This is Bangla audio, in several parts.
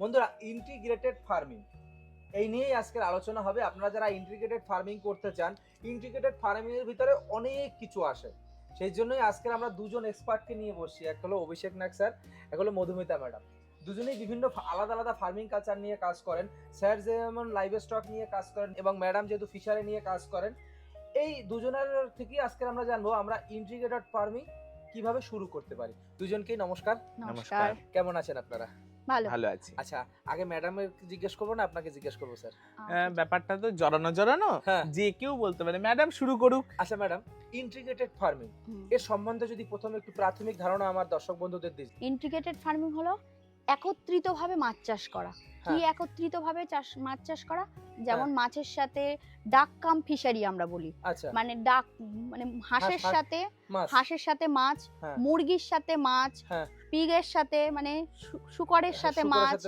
বন্ধুরা ইন্টিগ্রেটেড ফার্মিং এই নিয়েই আজকের আলোচনা হবে। আপনারা যারা ইন্টিগ্রেটেড ফার্মিং করতে চান ইন্টিগ্রেটেড ফার্মিং এর ভিতরে অনেক কিছু আসে। সেই জন্যই আজকের আমরা দুজন এক্সপার্টকে নিয়ে বসছি। এক হলো অভিষেক নাগ স্যার এক হলো মধুমিতা ম্যাডাম। দুজনেই বিভিন্ন আলাদা আলাদা ফার্মিং কালচার নিয়ে কাজ করেন। স্যার যেমন লাইভ স্টক নিয়ে কাজ করেন এবং ম্যাডাম যেহেতু ফিশারি নিয়ে কাজ করেন এই দুজনের থেকেই আজকে আমরা জানব আমরা ইন্টিগ্রেটেড ফার্মিং কীভাবে শুরু করতে পারি। দুজনকেই নমস্কার। নমস্কার। কেমন আছেন আপনারা? ভালো। ভালো আছি। আচ্ছা আগে ম্যাডামের জিজ্ঞেস করব না? আপনাকে জিজ্ঞেস করব স্যার আহ, ব্যাপারটা তো জড়ানো জড়ানো। হ্যাঁ। যে কেউ বলতে পারে ম্যাডাম শুরু করুক। আচ্ছা ম্যাডাম ইন্টিগ্রেটেড ফার্মিং এর সম্বন্ধে যদি প্রথমে একটু প্রাথমিক ধারণা আমার দর্শক বন্ধুদের দিই ইন্টিগ্রেটেড ফার্মিং হলো একত্রিতভাবে মাছ চাষ করা। কি হ্যাঁ। একত্রিতভাবে চাষ মাছ চাষ করা যেমন মাছের সাথে ডাক কাম ফিশারি আমরা বলি আচ্ছা মানে ডাক মানে হাঁসের সাথে হাঁসের সাথে মাছ হ্যাঁ। মুরগির সাথে মাছ হ্যাঁ। পিগের সাথে মানে শুকরের সাথে মাছ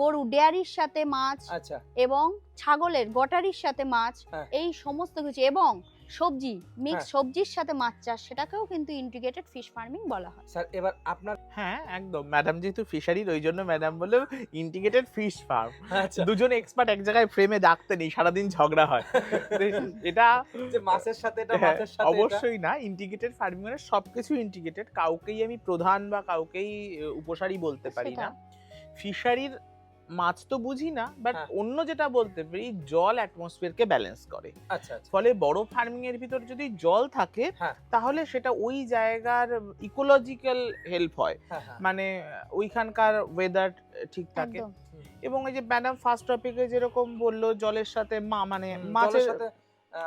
গরু ডেয়ারির সাথে মাছ আচ্ছা এবং ছাগলের গটারির সাথে মাছ হ্যাঁ। এই সমস্ত কিছু এবং সবজি মিক্স হ্যাঁ। সবজির সাথে মাছ চাষ সেটাকেও কিন্তু ইন্টিগ্রেটেড ফিশ ফার্মিং বলা হয়। স্যার এবার আপনার হ্যাঁ একদম। ম্যাডাম যেহেতু ফিশারির ওই জন্য ম্যাডাম বলল ইন্টিগ্রেটেড ফিশ ফার্ম আচ্ছা। দুজন এক্সপার্ট এক জায়গায় ফ্রেমে ডাকতে নেই সারাদিন ঝগড়া হয়। এটা যে মাছের সাথে এটা হ্যাঁ, মাছের সাথে এটা- অবশ্যই না ইন্টিগ্রেটেড ফার্মিং মানে সবকিছু ইন্টিগ্রেটেড কাউকেই আমি প্রধান বা কাউকেই উপসারী বলতে পারি না। ফিশারির মাছ তো বুঝি না বাট হ্যাঁ। অন্য যেটা বলতে পারি জল অ্যাটমসফিয়ারকে ব্যালেন্স করে। আচ্ছা আচ্ছা। ফলে বড় ফার্মিং এর ভিতর যদি জল থাকে হ্যাঁ। তাহলে সেটা ওই জায়গার ইকোলজিক্যাল হেল্প হয়। হ্যাঁ মানে ওইখানকার ওয়েদার ঠিক থাকে। এবং এই যে ম্যাডাম ফার্স্ট টপিকে যেরকম বলল জলের সাথে মা মানে মাছের সাথে,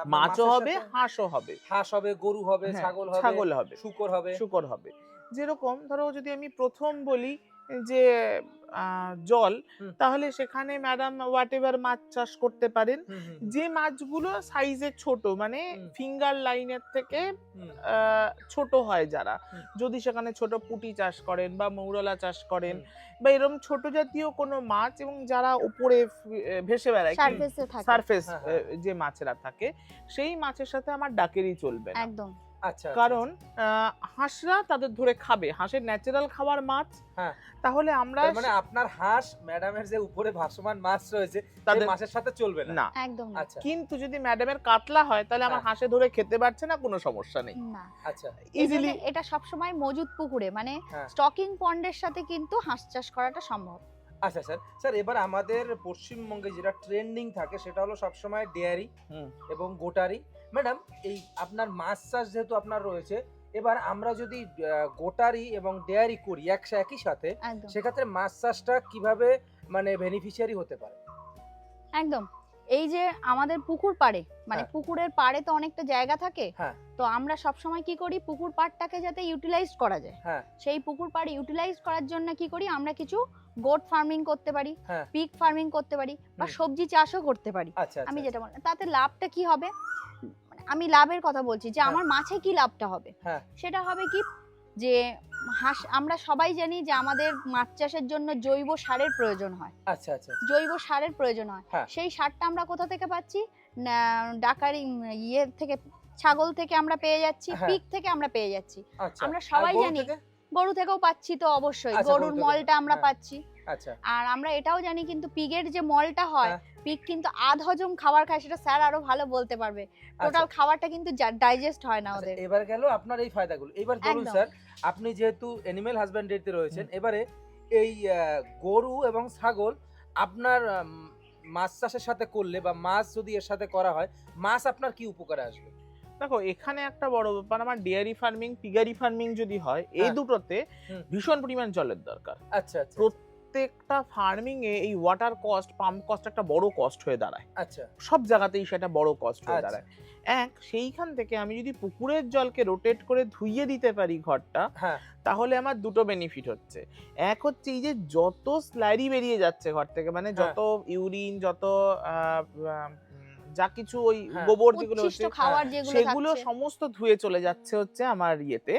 মাছও হবে হাঁসও হবে। হাঁস হবে গরু হবে ছাগল হবে ছাগল হবে। শুকর হবে। শুকর হবে। যেরকম ধরো যদি আমি প্রথম বলি যে জল তাহলে সেখানে ম্যাডাম হোয়াট এভার মাছ চাষ করতে পারেন। যে মাছগুলো সাইজে ছোট মানে ফিঙ্গার লাইনের থেকে ছোট হয় যারা। যদি সেখানে ছোট পুঁটি চাষ করেন বা মৌরলা চাষ করেন বা এরকম ছোট জাতীয় কোনো মাছ এবং যারা উপরে ভেসে বেড়ায় সারফেস হ্যাঁ, হ্যাঁ। যে মাছেরা থাকে সেই মাছের সাথে আমার ডাকেরই চলবে একদম। কারণ আহ, হাঁসরা তাদের ধরে খাবে। হাঁসের ন্যাচারাল খাবার মাছ। হ্যাঁ। তাহলে আমরা মানে আপনার হাঁস ম্যাডামের যে উপরে ভাসমান মাছ রয়েছে তাদের মাছের সাথে চলবে না? না। একদম না। আচ্ছা। কিন্তু যদি ম্যাডামের কাতলা হয় তাহলে আমার হ্যাঁ। হাঁসে ধরে খেতে পারছে না কোনো সমস্যা নেই। না। আচ্ছা। ইজিলি এটা সবসময় মজুদ পুকুরে মানে হ্যাঁ। স্টকিং পন্ডের সাথে কিন্তু হাঁস চাষ করাটা সম্ভব। আচ্ছা স্যার। স্যার এবার আমাদের পশ্চিমবঙ্গে যেটা ট্রেন্ডিং থাকে সেটা হলো সবসময় ডেয়ারি হুম। এবং গোটারি। ম্যাডাম এই আপনার মাছ চাষ যেহেতু আপনার রয়েছে এবার আমরা যদি গোটারি এবং ডেয়ারি করি এক একই সাথে সেক্ষেত্রে মাছ চাষটা কীভাবে মানে বেনিফিশিয়ারি হতে পারে? একদম। এই যে আমাদের পুকুর পাড়ে মানে হ্যাঁ। পুকুরের পাড়ে তো অনেকটা জায়গা থাকে হ্যাঁ। তো আমরা সব সময় কি করি পুকুর পাড়টাকে যাতে ইউটিলাইজ করা যায়। হ্যাঁ। সেই পুকুর পাড় ইউটিলাইজ করার জন্য কি করি আমরা কিছু গোট ফার্মিং করতে পারি পিক ফার্মিং করতে পারি বা সবজি চাষও করতে পারি। আচ্ছা আমি আচ্ছা যেটা বললাম তাতে লাভটা কি হবে? মানে আমি লাভের কথা বলছি যে হ্যাঁ। আমার মাছে কি লাভটা হবে? হ্যাঁ। সেটা হবে কি? যে হাঁস আমরা সবাই জানি যে আমাদের মাছ চাষের জন্য জৈব সারের প্রয়োজন হয়। আচ্ছা আচ্ছা। জৈব সারের প্রয়োজন হয়। হ্যাঁ। সেই সারটা আমরা কোথা থেকে পাচ্ছি? ডাকারি ইয়ে থেকে ছাগল থেকে আমরা পেয়ে যাচ্ছি হ্যাঁ। পিক থেকে আমরা পেয়ে যাচ্ছি। আচ্ছা। আমরা সবাই জানি? গরু থেকেও পাচ্ছি তো অবশ্যই। আচ্ছা, গরুর মলটা আমরা হ্যাঁ। পাচ্ছি। আচ্ছা। আর আমরা এটাও জানি কিন্তু পিগের যে মলটা হয় হ্যাঁ। পিগ কিন্তু আধ হজম খাবার খায় সেটা স্যার আরও ভালো বলতে পারবে। টোটাল আচ্ছা। খাবারটা কিন্তু ডাইজেস্ট হয় না ওদের। এবার গেল আপনার এই ফায়দাগুলো। এবার ধরুন স্যার আপনি যেহেতু অ্যানিমেল হাজবেন্ডারিতে রয়েছেন এবারে এই গরু এবং ছাগল আপনার মাছ চাষের সাথে করলে বা মাছ যদি এর সাথে করা হয় মাছ আপনার কি উপকারে আসবে? দেখো এখানে একটা বড় ব্যাপার আমার ডেয়ারি ফার্মিং পিগারি ফার্মিং যদি হয় এই হ্যাঁ। দুটোতে ভীষণ পরিমাণ জলের দরকার। আচ্ছা আচ্ছা প্রত্যেকটা ফার্মিং এ এই ওয়াটার কস্ট পাম্প কস্ট একটা বড় কস্ট হয়ে দাঁড়ায়। আচ্ছা। সব জায়গাতেই সেটা বড় কস্ট হয়ে আচ্ছা। দাঁড়ায়। এক সেইখান থেকে আমি যদি পুকুরের জলকে রোটেট করে ধুইয়ে দিতে পারি ঘরটা হ্যাঁ। তাহলে আমার দুটো বেনিফিট হচ্ছে। এক হচ্ছে এই যে যত স্লারি বেরিয়ে যাচ্ছে ঘর থেকে মানে হ্যাঁ। যত ইউরিন যত যা কিছু ওই হ্যাঁ। গোবর যেগুলো যেগুলো সেগুলো সমস্ত ধুয়ে চলে যাচ্ছে হচ্ছে আমার ইয়েতে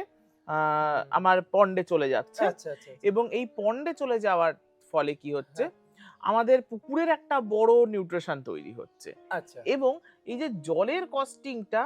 আমার পন্ডে চলে যাচ্ছে। আচ্ছা আচ্ছা এবং এই পন্ডে চলে যাওয়ার ফলে কি হচ্ছে আমাদের পুকুরের একটা বড় নিউট্রিশন তৈরি হচ্ছে। আচ্ছা। এবং এই যে জলের কস্টিংটা।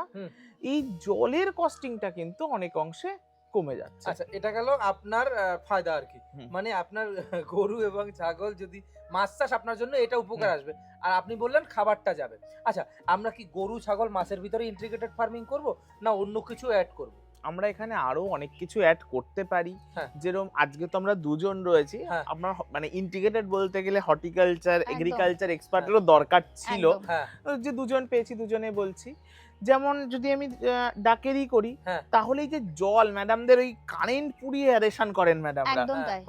এই জলের কস্টিংটা কিন্তু অনেক অংশে কমে যাচ্ছে। আচ্ছা এটা গেল আপনার ফায়দা আর কি। মানে আপনার গরু এবং ছাগল যদি মাছ চাষ আপনার জন্য এটা উপকার আসবে। আর আপনি বললেন খাবারটা যাবে। আচ্ছা আমরা কি গরু ছাগল মাছের ভিতরে ইন্টিগ্রেটেড ফার্মিং করব না অন্য কিছু অ্যাড করব? আমরা এখানে আরও অনেক কিছু অ্যাড করতে পারি। হ্যাঁ। যেরকম আজকে তো আমরা দুজন রয়েছি। হ্যাঁ। হ- মানে ইন্টিগ্রেটেড বলতে গেলে হর্টিকালচার। এগ্রিকালচার এক্সপার্টেরও দরকার ছিল। হ্যাঁ। যে দুজন পেয়েছি দুজনে বলছি। যেমন যদি আমি আহ, ডাকেরই করি হ্যাঁ। তাহলে এই যে জল ম্যাডামদের ওই কারেন্ট পুড়িয়ে অ্যারেশন করেন ম্যাডামরা একদম হ্যাঁ, তাই।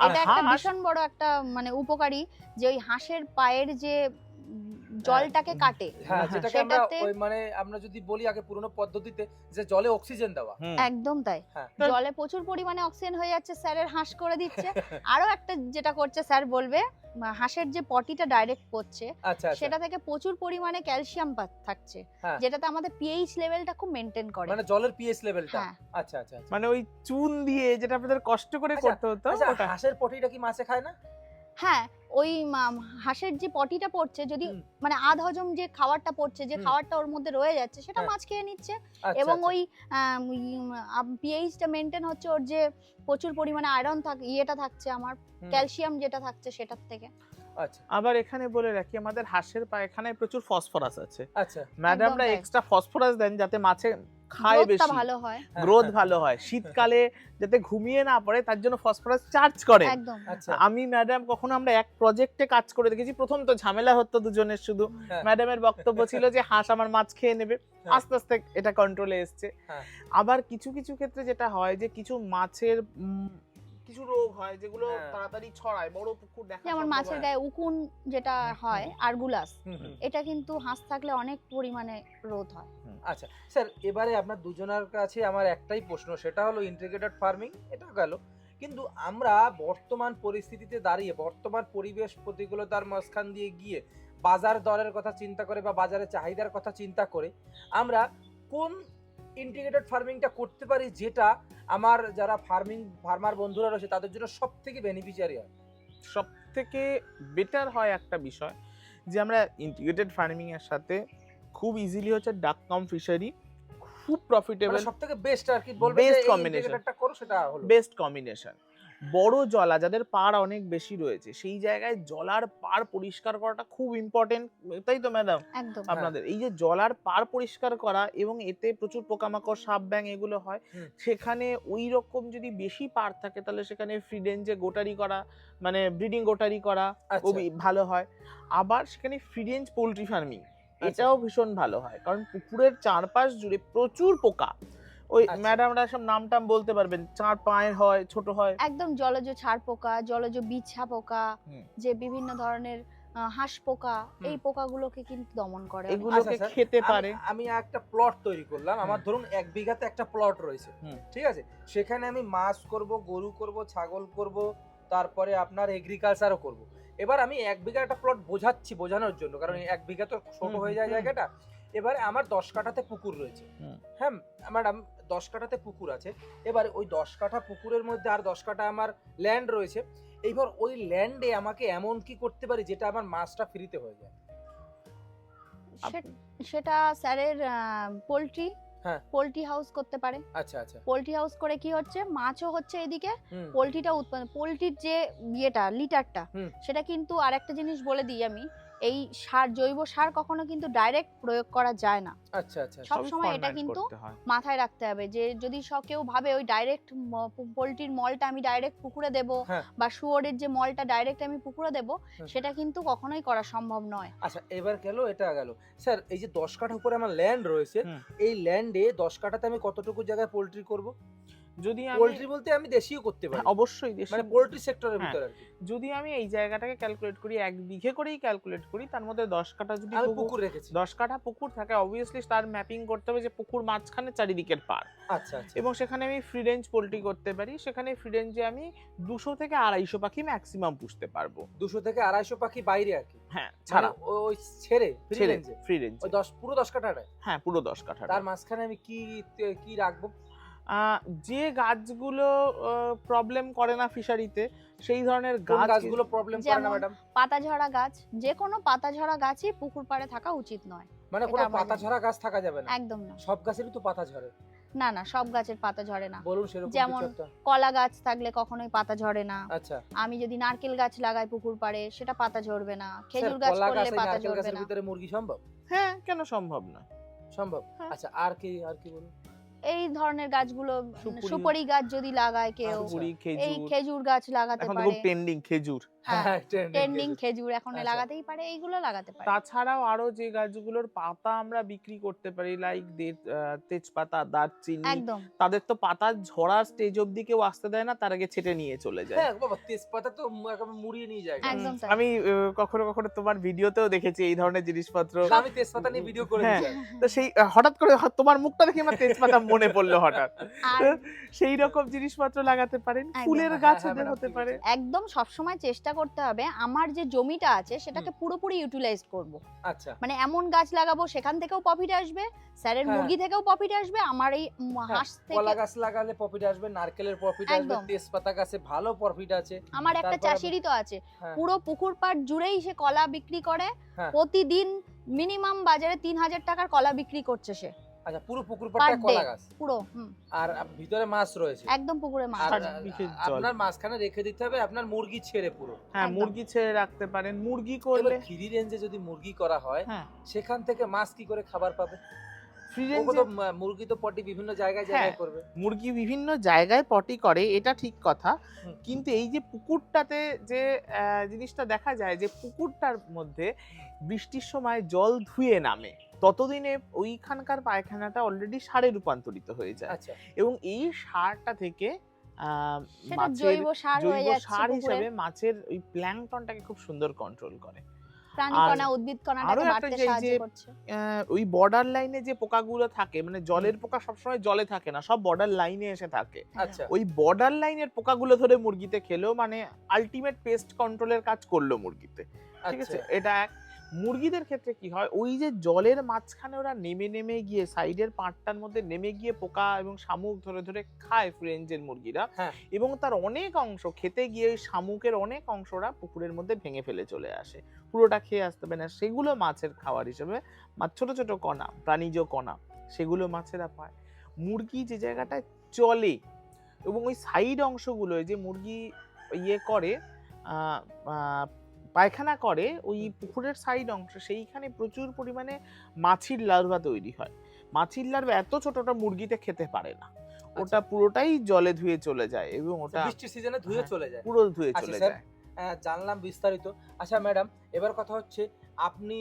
এটা একটা ভীষণ বড় একটা মানে উপকারী যে ওই হাঁসের পায়ের যে জলটাকে কাটে। হ্যাঁ যেটাকে আমরা ওই মানে আমরা যদি বলি আগে পুরনো পদ্ধতিতে যে জলে অক্সিজেন দেওয়া। একদম তাই। হ্যাঁ। জলে প্রচুর পরিমাণে অক্সিজেন হয়ে যাচ্ছে স্যারের হাঁস করে দিচ্ছে। আরও একটা যেটা করছে স্যার বলবে হাঁসের যে পটিটা ডাইরেক্ট পড়ছে আচ্ছা আচ্ছা। সেটা থেকে প্রচুর পরিমাণে ক্যালসিয়াম থাকছে হ্যাঁ। যেটাতে আমাদের পিএইচ লেভেলটা খুব মেনটেন করে। মানে জলের পিএইচ লেভেলটা আচ্ছা আচ্ছা আচ্ছা। মানে ওই চুন দিয়ে যেটা আপনাদের কষ্ট করে করতে হতো হাঁসের পটিটা কি মাছে খায় না? হ্যাঁ ওই হাঁসের যে পটিটা পড়ছে যদি মানে আধ হজম যে খাবারটা পড়ছে যে। খাবারটা ওর মধ্যে রয়ে যাচ্ছে সেটা হ্যাঁ। মাছ খেয়ে নিচ্ছে। আচ্ছা, এবং আচ্ছা। ওই পিএইচটা মেনটেন হচ্ছে ওর যে প্রচুর পরিমাণে আয়রন থাক ইয়েটা থাকছে আমার ক্যালসিয়াম যেটা থাকছে সেটার থেকে। আচ্ছা। আবার এখানে বলে রাখি আমাদের হাঁসের পায়খানায় প্রচুর ফসফরাস আছে। আচ্ছা। ম্যাডামরা এক্সট্রা ফসফরাস দেন যাতে মাছে খায় বেশি। ভালো হয়। গ্রোথ ভালো হয়। শীতকালে যাতে ঘুমিয়ে না পড়ে তার জন্য ফসফরাস চার্জ করে। আচ্ছা। আমি ম্যাডাম কখনো আমরা এক প্রজেক্টে কাজ করে দেখেছি। প্রথম তো ঝামেলা হতো দুজনের শুধু। ম্যাডামের বক্তব্য ছিল যে হাঁস আমার মাছ খেয়ে নেবে। হ্যাঁ। আস্তে আস্তে এটা কন্ট্রোলে এসছে। হ্যাঁ। আবার কিছু কিছু ক্ষেত্রে যেটা হয় যে কিছু মাছের কিছু রোগ হয় যেগুলো হ্যাঁ। তাড়াতাড়ি ছড়ায় বড় পুকুর দেখা যেমন মাছের। গায়ে উকুন যেটা হয় আরগুলাস। এটা কিন্তু হাঁস থাকলে অনেক পরিমাণে রোধ হয় আচ্ছা স্যার এবারে আপনার দুজনের কাছে আমার একটাই প্রশ্ন সেটা হলো ইন্টিগ্রেটেড ফার্মিং এটা গেল কিন্তু আমরা বর্তমান পরিস্থিতিতে দাঁড়িয়ে বর্তমান পরিবেশ প্রতিকূলতার মাঝখান দিয়ে গিয়ে বাজার দরের কথা চিন্তা করে বা বাজারের চাহিদার কথা চিন্তা করে আমরা কোন ইন্টিগ্রেটেড ফার্মিংটা করতে পারি যেটা আমার যারা ফার্মিং ফার্মার বন্ধুরা রয়েছে তাদের জন্য সব থেকে বেনিফিশিয়ারি হয়। সব থেকে বেটার হয় একটা বিষয় যে আমরা ইন্টিগ্রেটেড ফার্মিংয়ের এর সাথে খুব ইজিলি হচ্ছে ডাক কম ফিশারি খুব প্রফিটেবল সব থেকে বেস্ট আর কি বলব বেস্ট কম্বিনেশন করো সেটা হলো। বেস্ট কম্বিনেশন বড় জলা যাদের পার অনেক বেশি রয়েছে সেই জায়গায় জলার পার পরিষ্কার করাটা খুব ইম্পর্টেন্ট তাই তো ম্যাডাম আপনাদের এই যে জলার পার পরিষ্কার করা এবং এতে প্রচুর পোকামাকড় সাপ ব্যাং এগুলো হয় সেখানে ওই রকম যদি বেশি পার থাকে তাহলে সেখানে ফ্রিডেঞ্জে গোটারি করা মানে ব্রিডিং গোটারি করা আচ্ছা। খুবই ভালো হয়। আবার সেখানে ফ্রিডেঞ্জ পোলট্রি ফার্মিং। এটাও ভীষণ ভালো হয় কারণ পুকুরের চারপাশ জুড়ে প্রচুর পোকা। ওই আচ্ছা। ম্যাডামরা সব নাম টাম বলতে পারবেন। চার পায়ের হয় ছোট হয়। একদম জলজ ছাড় পোকা জলজ বিছা পোকা যে বিভিন্ন ধরনের হাঁস পোকা। এই পোকাগুলোকে কিন্তু দমন করে এগুলোকে আচ্ছা, খেতে পারে। আমি একটা প্লট তৈরি করলাম। আমার ধরুন এক বিঘাতে একটা প্লট রয়েছে। ঠিক আছে? সেখানে আমি মাছ করব গরু করব ছাগল করব তারপরে আপনার এগ্রিকালচারও করব। এবার আমি এক বিঘা একটা প্লট বোঝাচ্ছি বোঝানোর জন্য। কারণ এক বিঘা তো ছোট হয়ে যায় জায়গাটা। এবারে আমার দশ কাঠাতে পুকুর রয়েছে। হ্যাঁ ম্যাডাম দশ কাঠাতে পুকুর আছে। এবার ওই দশ কাঠা পুকুরের মধ্যে আর দশ কাঠা আমার ল্যান্ড রয়েছে। এইবার ওই ল্যান্ডে আমাকে এমন কি করতে পারি যেটা আমার মাছটা ফ্রিতে হয়ে যায়? সে- সেটা স্যারের পোলট্রি। পোলট্রি হাউস করতে পারে। আচ্ছা আচ্ছা। পোলট্রি হাউস করে কি হচ্ছে? মাছও হচ্ছে এদিকে। পোলট্রিটা উৎপন্ন পোলট্রির যে ইয়েটা লিটারটা সেটা কিন্তু আরেকটা জিনিস বলে দিই আমি। এই সার জৈব সার কখনো কিন্তু ডাইরেক্ট প্রয়োগ করা যায় না। আচ্ছা আচ্ছা সব সময় এটা কিন্তু মাথায় রাখতে হবে যে যদি সব কেউ ভাবে ওই ডাইরেক্ট পোলট্রির মলটা আমি ডাইরেক্ট পুকুরে দেব হ্যাঁ। বা শুয়োরের যে মলটা ডাইরেক্ট আমি পুকুরে দেব সেটা কিন্তু কখনোই করা সম্ভব নয়। আচ্ছা এবার গেল এটা গেল। স্যার এই যে দশ কাঠা উপরে আমার ল্যান্ড রয়েছে এই ল্যান্ডে দশ কাঠাতে আমি কতটুকু জায়গায় পোলট্রি করব? যদি আমি পোল্ট্রি বলতে আমি দেশীয় করতে পারি। হ্যাঁ, অবশ্যই দেশি মানে পোল্ট্রি সেক্টরের হ্যাঁ। ভিতরে আর কি। যদি আমি এই জায়গাটাকে ক্যালকুলেট করি এক বিঘে করেই ক্যালকুলেট করি তার মধ্যে দশ কাঠা যদি পুকুর- রেখেছি। দশ কাঠা পুকুর থাকে অবভিয়াসলি তার ম্যাপিং করতে হবে যে পুকুর মাঝখানে চারিদিকের পার আচ্ছা আচ্ছা। এবং সেখানে আমি ফ্রি রেঞ্জ পোলট্রি করতে পারি সেখানে ফ্রি রেঞ্জে আমি দুশো থেকে আড়াইশো পাখি ম্যাক্সিমাম পুষতে পারব। দুশো থেকে আড়াইশো পাখি বাইরে আর কি। হ্যাঁ মানে ছাড়া। ওই ছেড়ে ফ্রি রেঞ্জে ফ্রি রেঞ্জ ওই দশ পুরো দশ কাঠাটায়? হ্যাঁ পুরো দশ কাঠা তার মাঝখানে আমি কি কি রাখব? যে গাছগুলো প্রবলেম করে না ফিশারিতে সেই ধরনের গাছ গাছগুলো প্রবলেম করে না ম্যাডাম পাতা ঝরা গাছ যে কোনো পাতা ঝরা গাছই পুকুর পাড়ে থাকা উচিত নয়। মানে কোনো আমরা পাতা ঝরা গাছ থাকা যাবে না? একদম না। সব গাছেরই তো পাতা ঝরে। না না সব গাছের পাতা ঝরে না। বলুন সেরকম যেমন- কলা গাছ থাকলে কখনোই পাতা ঝরে না। আচ্ছা। আমি যদি নারকেল গাছ লাগাই পুকুর পাড়ে সেটা পাতা ঝরবে না। খেজুর গাছ করলে পাতা ঝরবে গাছের না। ভিতরে মুরগি সম্ভব? হ্যাঁ কেন সম্ভব না? সম্ভব? হ্যাঁ। আচ্ছা আর কি আর কি বলুন? এই ধরনের গাছগুলো সুপুরি। সুপারি গাছ যদি লাগায় কেউ আচ্ছা। এই খেজুর গাছ লাগাতে এখন পারে খুব ট্রেন্ডিং খেজুর হ্যাঁ, হ্যাঁ, ট্রেন্ডিং খেজুর। এখন আচ্ছা। লাগাতেই পারে এইগুলো লাগাতে পারে তাছাড়াও আরও যে গাছগুলোর পাতা আমরা বিক্রি করতে পারি লাইক তেজপাতা দারচিনি একদম তাদের তো পাতা ঝরা স্টেজ অবধি কেউ আসতে দেয় না তার আগে ছেটে নিয়ে চলে যায় হ্যাঁ বাবা তেজপাতা তো একেবারে মুড়িয়ে নিয়ে যায় একদম তাই। আমি কখনো কখনো তোমার ভিডিওতেও দেখেছি এই ধরনের জিনিসপত্র আমি তেজপাতা নিয়ে ভিডিও করে হ্যাঁ। তো সেই হঠাৎ করে তোমার মুখটা দেখে আমার তেজপাতা মনে পড়ল হঠাৎ। সেই রকম জিনিসপত্র লাগাতে পারেন ফুলের হ্যাঁ, গাছ হ্যাঁ, ওদের ম্যাডাম, হতে পারে একদম সবসময় চেষ্টা করতে হবে আমার যে জমিটা আছে সেটাকে পুরোপুরি ইউটিলাইজ করব। আচ্ছা। মানে এমন গাছ লাগাবো সেখান থেকেও প্রফিট আসবে স্যারের হ্যাঁ। মুরগি থেকেও প্রফিট আসবে আমার এই হ্যাঁ, হাঁস কলা গাছ লাগালে প্রফিট আসবে নারকেলের প্রফিট আসবে তেজপাতা গাছে ভালো প্রফিট আছে। আমার একটা চাষিরই তো আছে হ্যাঁ। পুরো পুকুর পাড় জুড়েই সে কলা বিক্রি করে হ্যাঁ। প্রতিদিন মিনিমাম বাজারে তিন হাজার টাকার কলা বিক্রি করছে সে। আচ্ছা পুরো পুকুর পাড়টা কলা গাছ। পুরো আর ভিতরে মাছ রয়েছে। একদম পুকুরে মাছ। আপনার মাঝখানে রেখে দিতে হবে আপনার মুরগি ছেড়ে পুরো। হ্যাঁ মুরগি ছেড়ে রাখতে পারেন। মুরগি করলে ফ্রি রেঞ্জে যদি মুরগি করা হয় হ্যাঁ। সেখান থেকে মাছ কি করে খাবার পাবে? মুরগি তো পটি বিভিন্ন জায়গায় জায়গায় হ্যাঁ। করবে। মুরগি বিভিন্ন জায়গায় পটি করে এটা ঠিক কথা। কিন্তু এই যে পুকুরটাতে যে আহ, জিনিসটা দেখা যায় যে পুকুরটার মধ্যে বৃষ্টির সময় জল ধুয়ে নামে। ততদিনে ওইখানকার পায়খানাটা অলরেডি সারে রূপান্তরিত হয়ে যায়। আচ্ছা। এবং এই সারটা থেকে জৈব সার জৈব সার পুকুরে। হিসাবে মাছের ওই প্ল্যাংটনটাকে খুব সুন্দর কন্ট্রোল করে। ওই বর্ডার লাইনে যে পোকাগুলো থাকে মানে জলের পোকা সবসময় জলে থাকে না সব বর্ডার লাইনে এসে থাকে। আচ্ছা। ওই বর্ডার লাইনের পোকাগুলো ধরে মুরগিতে খেলো মানে আলটিমেট পেস্ট কন্ট্রোলের কাজ করল মুরগিতে। ঠিক আছে? আচ্ছা এটা এক। মুরগিদের ক্ষেত্রে কি হয়? ওই যে জলের মাঝখানে ওরা নেমে নেমে গিয়ে সাইডের পাটটার মধ্যে নেমে গিয়ে পোকা এবং শামুক ধরে ধরে খায় ফ্রেঞ্জের মুরগিরা হ্যাঁ। এবং তার অনেক অংশ খেতে গিয়ে ওই শামুকের অনেক অংশরা পুকুরের মধ্যে ভেঙে ফেলে চলে আসে। পুরোটা খেয়ে আসতে পারে না। সেগুলো মাছের খাবার হিসেবে মাছ ছোট ছোট কণা প্রাণীজ কণা সেগুলো মাছেরা পায়। মুরগি যে জায়গাটায় চলে এবং ওই সাইড অংশগুলো যে মুরগি ইয়ে করে পায়খানা করে ওই পুকুরের সাইড অংশ সেইখানে প্রচুর পরিমাণে মাছির লার্ভা তৈরি হয়। মাছির লার্ভা এত ছোটটা মুরগিতে খেতে পারে না। ওটা পুরোটাই জলে ধুয়ে চলে যায় এবং ওটা বৃষ্টির সিজনে ধুয়ে হ্যাঁ। চলে যায়। পুরো ধুয়ে আচ্ছা, চলে যায়। জানলাম বিস্তারিত। আচ্ছা ম্যাডাম এবার কথা হচ্ছে আপনি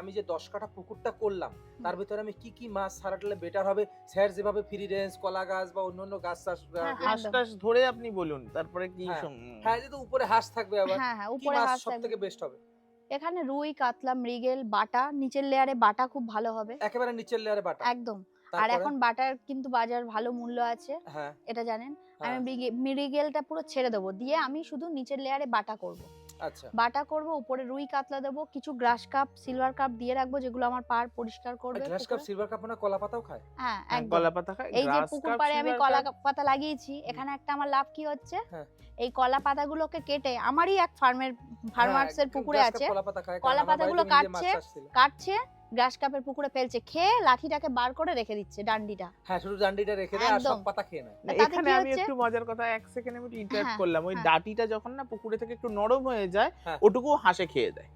আমি যে দশ কাঠা পুকুরটা করলাম তার ভিতরে আমি কি কি মাছ ছাড়ালে বেটার হবে? স্যার যেভাবে ফ্রি রেঞ্জ কলা গাছ বা অন্যান্য গাছ চাষ হ্যাঁ, হ্যাঁ। হাঁস টাস ধরে আপনি বলুন তারপরে কি হ্যাঁ। হ্যাঁ যেহেতু উপরে হাঁস থাকবে আবার। কি মাছ সব থেকে বেস্ট হবে? এখানে রুই কাতলা মৃগেল বাটা নিচের লেয়ারে বাটা খুব ভালো হবে। একেবারে নিচের লেয়ারে বাটা। একদম। আর এখন বাটার কিন্তু বাজার ভালো মূল্য আছে হ্যাঁ। এটা জানেন। আমি মৃগেলটা পুরো ছেড়ে দেবো দিয়ে আমি শুধু নিচের লেয়ারে বাটা করব। বাটা করব উপরে রুই কাতলা দেবো কিছু গ্রাস কাপ সিলভার কাপ দিয়ে রাখব যেগুলো আমার পার পরিষ্কার করবে গ্রাস কাপ সিলভার কাপ না কলা পাতাও খায়? হ্যাঁ হ্যাঁ, একদম। কলা পাতা খায় এই যে পুকুর পারে পাড়ে আমি কলা পাতা লাগিয়েছি এখানে একটা আমার লাভ কি হচ্ছে? হ্যাঁ। এই কলা পাতাগুলোকে কেটে আমারই এক ফার্মের ফার্মার্স এর হ্যাঁ, পুকুরে আছে। কলা পাতাগুলো কাটছে, কাটছে গ্রাস কাপের পুকুরে ফেলছে খেয়ে লাঠিটাকে বার করে রেখে দিচ্ছে ডান্ডিটা। হ্যাঁ শুধু ডান্ডিটা রেখে দেয় আর সব পাতা খেয়ে নেয়। এখানে আমি একটু মজার কথা এক সেকেন্ড আমি ইন্টারাক্ট হ্যাঁ, করলাম। ওই হ্যাঁ। ডাটিটা যখন না পুকুরে থেকে একটু নরম হয়ে যায় হ্যাঁ। ওটুকু হাসে খেয়ে দেয়।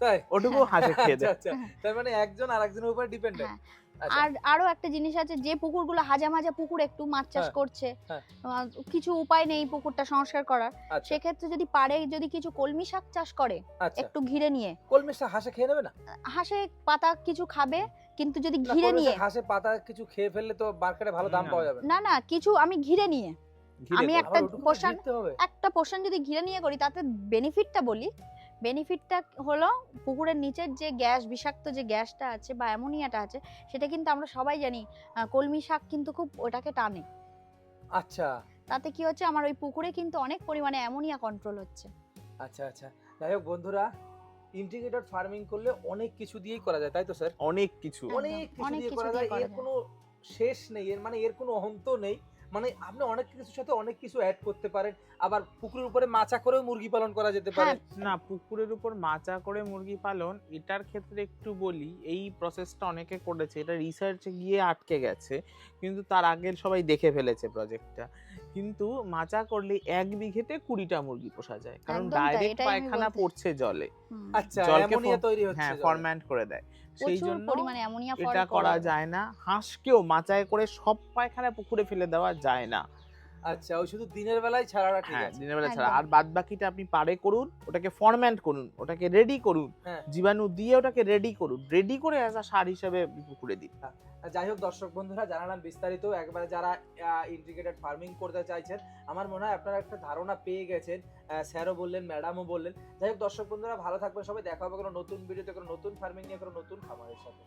তাই? ওটুকু হাসে খেয়ে আচ্ছা দেয়। আচ্ছা। তার মানে একজন আরেকজনের উপর ডিপেন্ডেন্ট হ্যাঁ। আর আরও একটা জিনিস আছে যে পুকুরগুলো হাজা মাজা পুকুর একটু মাছ চাষ হ্যাঁ, করছে হ্যাঁ। কিছু উপায় নেই পুকুরটা সংস্কার করার। আচ্ছা। সেক্ষেত্রে যদি পারে যদি কিছু কলমি শাক চাষ করে আচ্ছা। একটু ঘিরে নিয়ে। কলমি শাক হাঁসে খেয়ে নেবে না? হাঁসে পাতা কিছু খাবে কিন্তু যদি ঘিরে নিয়ে হাঁসে পাতা কিছু খেয়ে ফেললে তো মার্কেটে ভালো দাম না। পাওয়া যাবে না। না কিছু আমি ঘিরে নিয়ে। আমি একটা পোষণ- একটা পোর্শন যদি ঘিরে নিয়ে করি তাতে বেনিফিটটা বলি বেনিফিটটা হলো পুকুরের নিচের যে গ্যাস বিষাক্ত যে গ্যাসটা আছে বা অ্যামোনিয়াটা আছে সেটা কিন্তু আমরা সবাই জানি কলমি শাক কিন্তু খুব ওটাকে টানে। আচ্ছা। তাতে কি হচ্ছে? আমার ওই পুকুরে কিন্তু অনেক পরিমাণে অ্যামোনিয়া কন্ট্রোল হচ্ছে। আচ্ছা আচ্ছা। যাই হোক বন্ধুরা ইন্টিগ্রেটেড ফার্মিং করলে অনেক কিছু দিয়েই করা যায় তাই তো স্যার অনেক কিছু। অনেক কিছু দিয়ে করা যায়। এর কোনো শেষ নেই এর মানে এর কোনো অন্ত নেই। মানে আপনি অনেক কিছুর সাথে অনেক কিছু অ্যাড করতে পারেন। আবার পুকুরের উপরে মাচা করেও মুরগি পালন করা যেতে পারে। হ্যাঁ, না পুকুরের উপর মাচা করে মুরগি পালন এটার ক্ষেত্রে একটু বলি এই প্রসেসটা অনেকে করেছে এটা রিসার্চে গিয়ে আটকে গেছে কিন্তু তার আগে সবাই দেখে ফেলেছে প্রজেক্টটা কিন্তু মাচা করলে এক বিঘেতে কুড়িটা মুরগি পোষা যায়। কারণ ডাইরেক্ট পায়খানা পড়ছে জলে। আচ্ছা অ্যামোনিয়া তৈরি হচ্ছে হ্যাঁ ফরম্যান্ট করে দেয়। সেই জন্য পরিমাণে অ্যামোনিয়া এটা করা যায় না। হাঁসকেও মাচায় করে সব পায়খানা পুকুরে ফেলে দেওয়া যায় না। আচ্ছা ওই শুধু দিনের বেলায় ছাড়াটা ঠিক হ্যাঁ আছে। দিনের বেলা ছাড়া। আর বাদ বাকিটা আপনি পারে করুন ওটাকে ফরম্যান্ট করুন ওটাকে রেডি করুন। হ্যাঁ। জীবাণু দিয়ে ওটাকে রেডি করুন। রেডি করে অ্যাজ সার হিসেবে পুকুরে দিন। যাই হোক দর্শক বন্ধুরা জানালাম বিস্তারিত। একবারে যারা ইন্টিগ্রেটেড ফার্মিং করতে চাইছেন আমার মনে হয় আপনারা একটা ধারণা পেয়ে গেছেন। স্যারও বললেন ম্যাডামও বললেন। যাই হোক দর্শক বন্ধুরা ভালো থাকবেন সবাই। দেখা হবে কোনো নতুন ভিডিওতে কোনো নতুন ফার্মিং নিয়ে কোনো নতুন খামারের সাথে।